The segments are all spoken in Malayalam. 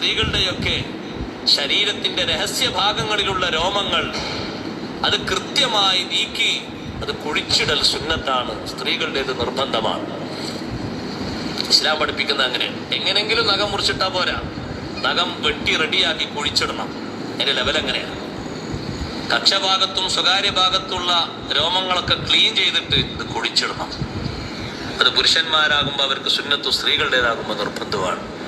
സ്ത്രീകളുടെയൊക്കെ ശരീരത്തിന്റെ രഹസ്യഭാഗങ്ങളിലുള്ള രോമങ്ങൾ അത് കൃത്യമായി നീക്കി അത് കുഴിച്ചിടൽ സുന്നത്താണ്. സ്ത്രീകളുടേത് നിർബന്ധമാണ്. ഇസ്ലാം പഠിപ്പിക്കുന്നത് അങ്ങനെ. എങ്ങനെങ്കിലും നഖം മുറിച്ചിട്ടാ പോരാ. നഖം വെട്ടി റെഡിയാക്കി കുഴിച്ചിടണം. അതിന്റെ ലെവൽ എങ്ങനെയാണ് കക്ഷഭാഗത്തും സ്വകാര്യ ഭാഗത്തുള്ള രോമങ്ങളൊക്കെ ക്ലീൻ ചെയ്തിട്ട് ഇത് കുഴിച്ചിടണം. അത് പുരുഷന്മാരാകുമ്പോൾ അവർക്ക് സുന്നത്തു സ്ത്രീകളുടേതാകുമ്പോൾ നിർബന്ധമാണ്.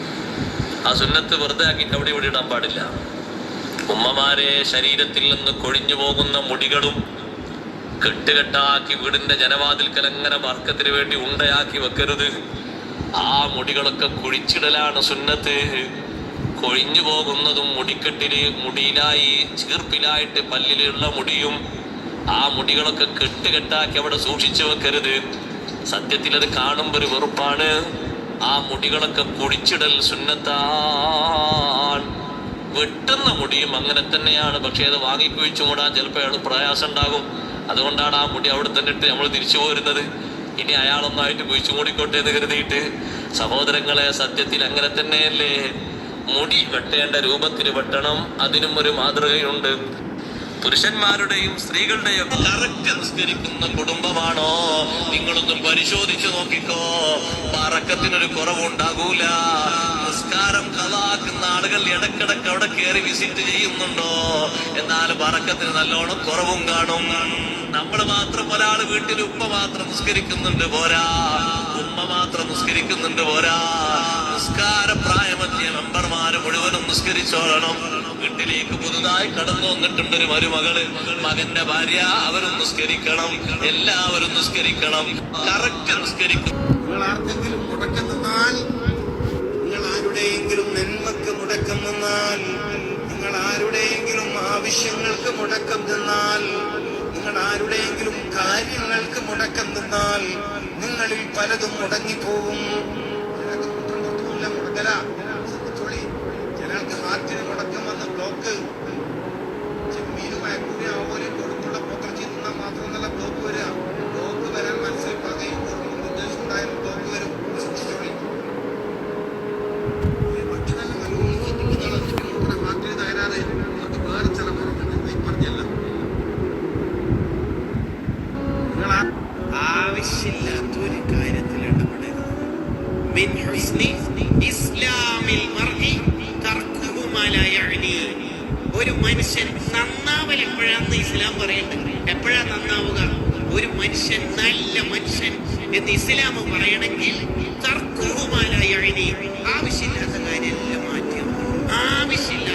ആ സുന്നത്ത് വെറുതെ ആക്കിയിട്ട് അവിടെ ഇവിടെ ഇടാൻ പാടില്ല. ഉമ്മമാരെ ശരീരത്തിൽ നിന്ന് കൊഴിഞ്ഞു പോകുന്ന മുടികളും കെട്ടുകെട്ടാക്കി വീടിന്റെ ജനവാതിൽക്കൽ അങ്ങനെ വർക്കത്തിന് വേണ്ടി ഉണ്ടയാക്കി വെക്കരുത്. ആ മുടികളൊക്കെ കുഴിച്ചിടലാണ് സുന്നത്ത്. കൊഴിഞ്ഞു പോകുന്നതും മുടിക്കെട്ടിൽ മുടിയിലായി ചീർപ്പിലായിട്ട് പല്ലിലുള്ള മുടിയും ആ മുടികളൊക്കെ കെട്ടുകെട്ടാക്കി അവിടെ സൂക്ഷിച്ചു വെക്കരുത്. സത്യത്തിൽ അത് കാണുമ്പോൾ ഒരു വെറുപ്പാണ്. ആ മുടികളൊക്കെ കുഴിച്ചിടൽ സുന്നത്താൻ. വെട്ടുന്ന മുടിയും അങ്ങനെ തന്നെയാണ്. പക്ഷേ അത് വാങ്ങിക്കുഴിച്ചു മൂടാൻ ചിലപ്പോൾ അയാൾ പ്രയാസം ഉണ്ടാകും. അതുകൊണ്ടാണ് ആ മുടി അവിടെ തന്നെ ഇട്ട് നമ്മൾ തിരിച്ചു പോരുന്നത്. ഇനി അയാളൊന്നായിട്ട് കുഴിച്ചു മൂടിക്കോട്ടെ എന്ന് കരുതിയിട്ട്. സഹോദരങ്ങളെ സത്യത്തിൽ അങ്ങനെ തന്നെയല്ലേ? മുടി വെട്ടേണ്ട രൂപത്തിൽ വെട്ടണം. അതിനും ഒരു മാതൃകയുണ്ട്. പുരുഷന്മാരുടെയും സ്ത്രീകളുടെയും കറക്റ്റ് നിസ്കരിക്കുന്ന കുടുംബമാണോ? നിങ്ങളൊന്നും പരിശോധിച്ചു നോക്കിക്കോ. പറക്കത്തിനൊരു കുറവുണ്ടാകൂല. നിസ്കാരം കളാക്കുന്ന ആളുകൾ ഇടക്കിടക്ക് അവിടെ കയറി വിസിറ്റ് ചെയ്യുന്നുണ്ടോ? എന്നാൽ പറക്കത്തിന് നല്ലോണം കുറവും കാണും. നമ്മൾ മാത്രം ഒരാൾ വീട്ടിൽ ഉപ്പ മാത്രം നിസ്കരിക്കുന്നുണ്ട് പോരാ. ഉമ്മ മാത്രം നിസ്കരിക്കുന്നുണ്ട് പോരാ. നിസ്കാര പ്രായമെത്തിയ മെമ്പർമാര് മുഴുവനും നിസ്കരിച്ചോളണം. വീട്ടിലേക്ക് പുതുതായി കടന്നു വന്നിട്ടുണ്ട് ഒരു മരുമകൾ. മകന്റെ ഭാര്യ അവരും നിസ്കരിക്കണം. എല്ലാവരും നിസ്കരിക്കണം. കറക്റ്റ് നിസ്കരിക്കും. നിങ്ങൾ ആർക്കെങ്കിലും മുടക്കം നിങ്ങൾ ആരുടെയെങ്കിലും നന്മക്ക് മുടക്കം നിന്നാൽ നിങ്ങൾ ആരുടെയെങ്കിലും ആവശ്യങ്ങൾക്ക് മുടക്കം നിന്നാൽ നിങ്ങൾ ആരുടെയെങ്കിലും കാര്യങ്ങൾക്ക് മുടക്കം നിന്നാൽ നിങ്ങളിൽ പലതും മുടങ്ങിപ്പോകും ആവശ്യമില്ലാത്ത ഒരു കാര്യത്തിൽ. ഒരു മനുഷ്യൻ നന്നാവൽ എപ്പോഴാന്ന് ഇസ്ലാം പറയുന്നത് എപ്പോഴാ നന്നാവുക ഒരു മനുഷ്യൻ നല്ല മനുഷ്യൻ എന്ന് ഇസ്ലാം പറയണമെങ്കിൽ തർക്കവുമാലായി. ആവശ്യമില്ലാത്ത കാര്യമെല്ലാം മാറ്റി വെക്കണം.